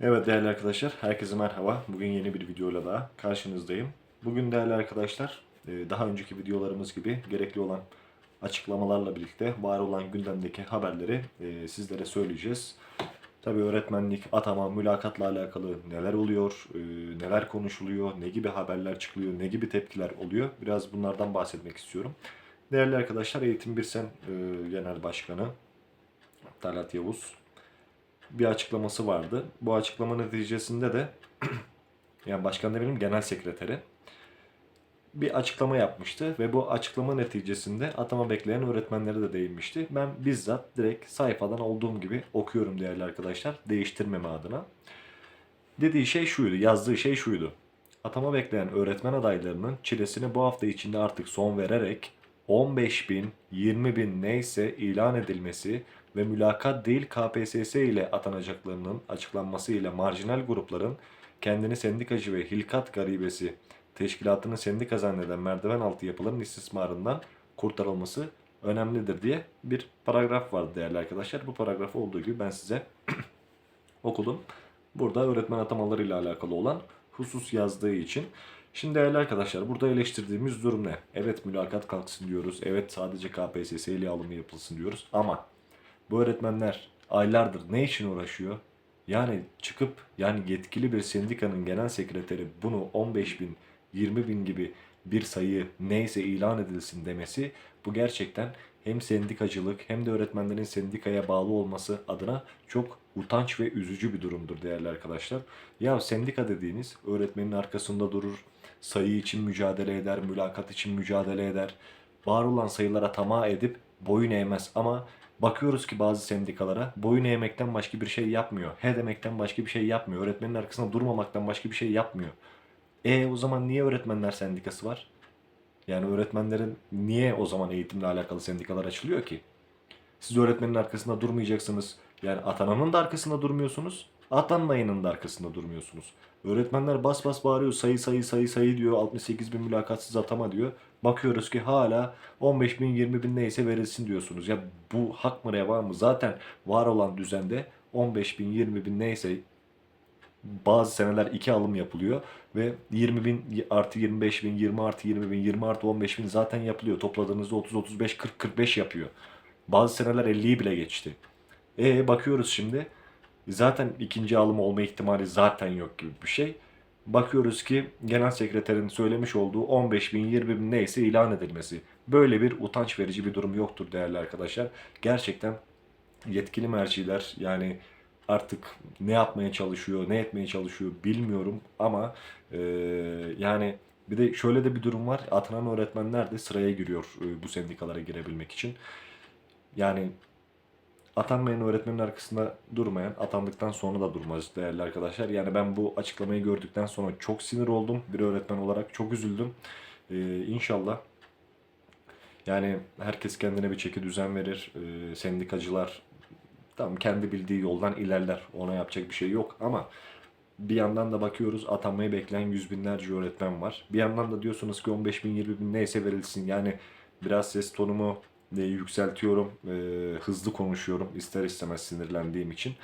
Evet değerli arkadaşlar, herkese merhaba. Bugün yeni bir videoyla daha karşınızdayım. Bugün değerli arkadaşlar, e, daha önceki videolarımız gibi gerekli olan açıklamalarla birlikte var olan gündemdeki haberleri e, sizlere söyleyeceğiz. Tabii öğretmenlik, atama, mülakatla alakalı neler oluyor, e, neler konuşuluyor, ne gibi haberler çıkıyor, ne gibi tepkiler oluyor. Biraz bunlardan bahsetmek istiyorum. Değerli arkadaşlar, Eğitim Birsen Genel Başkanı Talat Yavuz bir açıklaması vardı. Bu açıklama neticesinde de yani başkan benim genel sekreteri bir açıklama yapmıştı ve bu açıklama neticesinde atama bekleyen öğretmenlere de değinmişti. Ben bizzat direkt sayfadan olduğum gibi okuyorum değerli arkadaşlar değiştirmeme adına. Dediği şey şuydu, yazdığı şey şuydu. Atama bekleyen öğretmen adaylarının çilesini bu hafta içinde artık son vererek 15 bin, 20 bin neyse ilan edilmesi ve mülakat değil KPSS ile atanacaklarının açıklanması ile marjinal grupların kendini sendikacı ve hilkat garibesi teşkilatını sendika zanneden merdiven altı yapıların istismarından kurtarılması önemlidir diye bir paragraf vardı değerli arkadaşlar. Bu paragrafı olduğu gibi ben size okudum. Burada öğretmen atamalarıyla alakalı olan husus yazdığı için. Şimdi değerli arkadaşlar burada eleştirdiğimiz durum ne? Evet mülakat kalksın diyoruz. Evet sadece KPSS ile alımı yapılsın diyoruz. Ama bu öğretmenler aylardır ne için uğraşıyor? Yani çıkıp yani yetkili bir sendikanın genel sekreteri bunu 15 bin 20 bin gibi bir sayı neyse ilan edilsin demesi bu gerçekten hem sendikacılık hem de öğretmenlerin sendikaya bağlı olması adına çok utanç ve üzücü bir durumdur değerli arkadaşlar. Ya sendika dediğiniz öğretmenin arkasında durur, sayı için mücadele eder, mülakat için mücadele eder. Var olan sayılara tamah edip boyun eğmez ama bakıyoruz ki bazı sendikalara boyun eğmekten başka bir şey yapmıyor. He demekten başka bir şey yapmıyor. Öğretmenin arkasında durmamaktan başka bir şey yapmıyor. E o zaman niye öğretmenler sendikası var? Yani öğretmenlerin niye o zaman eğitimle alakalı sendikalar açılıyor ki? Siz öğretmenin arkasında durmayacaksınız. Yani atananın da arkasında durmuyorsunuz. Atanmayanın da arkasında durmuyorsunuz. Öğretmenler bas bas bağırıyor sayı sayı sayı sayı diyor. 68 bin mülakatsız atama diyor. Bakıyoruz ki hala 15 bin 20 bin neyse verilsin diyorsunuz. Ya bu hak mı reva mı? Zaten var olan düzende 15 bin 20 bin neyse bazı seneler iki alım yapılıyor ve 20 bin artı 25 bin 20 artı 20 bin 20 artı 15 bin zaten yapılıyor. Topladığınızda 30 35 40 45 yapıyor. Bazı seneler 50'yi bile geçti. E bakıyoruz şimdi zaten ikinci alım olma ihtimali zaten yok gibi bir şey. Bakıyoruz ki genel sekreterin söylemiş olduğu 15 bin 20 bin neyse ilan edilmesi. Böyle bir utanç verici bir durum yoktur değerli arkadaşlar. Gerçekten yetkili merciler yani artık ne yapmaya çalışıyor, ne etmeye çalışıyor bilmiyorum ama e, yani bir de şöyle de bir durum var. Atanan öğretmenler de sıraya giriyor e, bu sendikalara girebilmek için. Yani atanmayan öğretmenin arkasında durmayan, atandıktan sonra da durmaz değerli arkadaşlar. Yani ben bu açıklamayı gördükten sonra çok sinir oldum. Bir öğretmen olarak çok üzüldüm. Ee, inşallah yani herkes kendine bir çeki düzen verir. Ee, sendikacılar Tamam kendi bildiği yoldan ilerler. Ona yapacak bir şey yok ama bir yandan da bakıyoruz atanmayı bekleyen yüz binlerce öğretmen var. Bir yandan da diyorsunuz ki 15 bin 20 bin neyse verilsin. Yani biraz ses tonumu e, yükseltiyorum. E, hızlı konuşuyorum ister istemez sinirlendiğim için.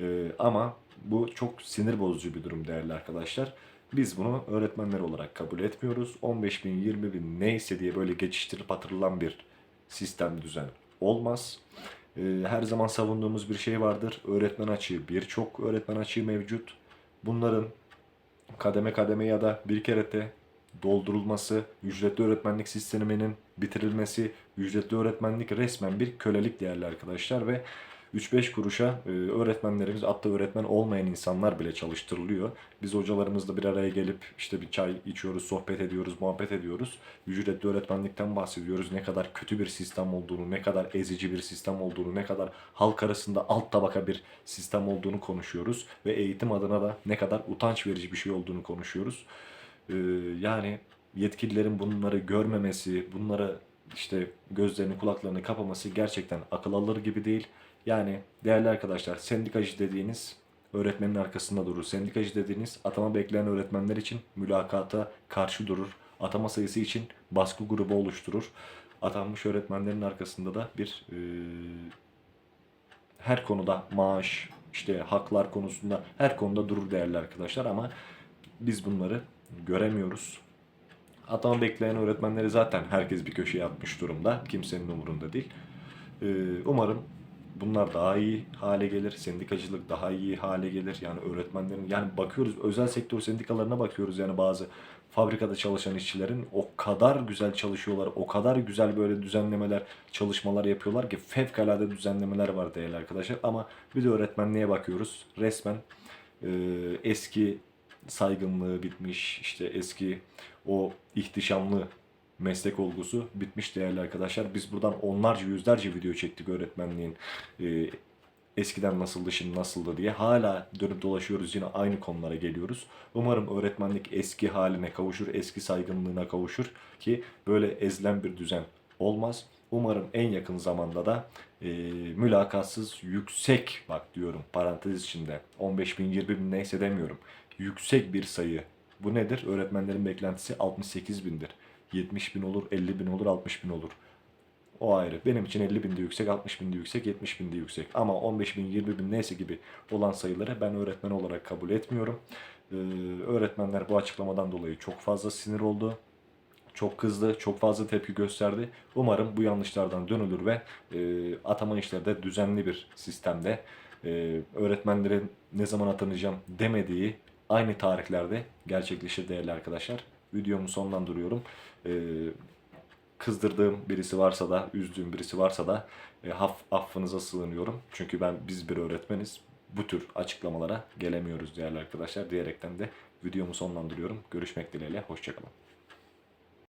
E, ama bu çok sinir bozucu bir durum değerli arkadaşlar. Biz bunu öğretmenler olarak kabul etmiyoruz. 15 bin 20 bin neyse diye böyle geçiştirip hatırlanan bir sistem düzen olmaz. Ee, her zaman savunduğumuz bir şey vardır. Öğretmen açığı, birçok öğretmen açığı mevcut. Bunların kademe kademe ya da bir kerete doldurulması, ücretli öğretmenlik sisteminin bitirilmesi, ücretli öğretmenlik resmen bir kölelik değerli arkadaşlar ve 3-5 kuruşa e, öğretmenlerimiz hatta öğretmen olmayan insanlar bile çalıştırılıyor. Biz hocalarımızla bir araya gelip işte bir çay içiyoruz, sohbet ediyoruz, muhabbet ediyoruz. Ücretli öğretmenlikten bahsediyoruz. Ne kadar kötü bir sistem olduğunu, ne kadar ezici bir sistem olduğunu, ne kadar halk arasında alt tabaka bir sistem olduğunu konuşuyoruz. Ve eğitim adına da ne kadar utanç verici bir şey olduğunu konuşuyoruz. Ee, yani yetkililerin bunları görmemesi, bunları işte gözlerini kulaklarını kapaması gerçekten akıl alır gibi değil. Yani değerli arkadaşlar sendikacı dediğiniz öğretmenin arkasında durur. Sendikacı dediğiniz atama bekleyen öğretmenler için mülakata karşı durur. Atama sayısı için baskı grubu oluşturur. Atanmış öğretmenlerin arkasında da bir e, her konuda maaş, işte haklar konusunda her konuda durur değerli arkadaşlar ama biz bunları göremiyoruz. Atama bekleyen öğretmenleri zaten herkes bir köşeye atmış durumda. Kimsenin umurunda değil. Ee, umarım bunlar daha iyi hale gelir. Sendikacılık daha iyi hale gelir. Yani öğretmenlerin yani bakıyoruz özel sektör sendikalarına bakıyoruz yani bazı fabrikada çalışan işçilerin o kadar güzel çalışıyorlar. O kadar güzel böyle düzenlemeler, çalışmalar yapıyorlar ki fevkalade düzenlemeler var değerli arkadaşlar. Ama bir de öğretmenliğe bakıyoruz. Resmen e, eski saygınlığı bitmiş, işte eski o ihtişamlı meslek olgusu bitmiş değerli arkadaşlar. Biz buradan onlarca yüzlerce video çektik öğretmenliğin e, eskiden nasıldı şimdi nasıldı diye. Hala dönüp dolaşıyoruz yine aynı konulara geliyoruz. Umarım öğretmenlik eski haline kavuşur, eski saygınlığına kavuşur ki böyle ezilen bir düzen olmaz. Umarım en yakın zamanda da e, mülakatsız yüksek bak diyorum parantez içinde 15 bin 20 bin neyse demiyorum. Yüksek bir sayı. Bu nedir? Öğretmenlerin beklentisi 68 bindir. 70 bin olur, 50 bin olur, 60 bin olur. O ayrı. Benim için 50 bin de yüksek, 60 bin de yüksek, 70 bin de yüksek. Ama 15 bin, 20 bin neyse gibi olan sayıları ben öğretmen olarak kabul etmiyorum. Ee, öğretmenler bu açıklamadan dolayı çok fazla sinir oldu. Çok kızdı, çok fazla tepki gösterdi. Umarım bu yanlışlardan dönülür ve e, atama işleri de düzenli bir sistemde e, öğretmenlerin ne zaman atanacağım demediği aynı tarihlerde gerçekleşir değerli arkadaşlar. Videomu sonlandırıyorum. E, kızdırdığım birisi varsa da, üzdüğüm birisi varsa da e, haf, affınıza sığınıyorum. Çünkü ben biz bir öğretmeniz. Bu tür açıklamalara gelemiyoruz değerli arkadaşlar diyerekten de videomu sonlandırıyorum. Görüşmek dileğiyle, hoşçakalın.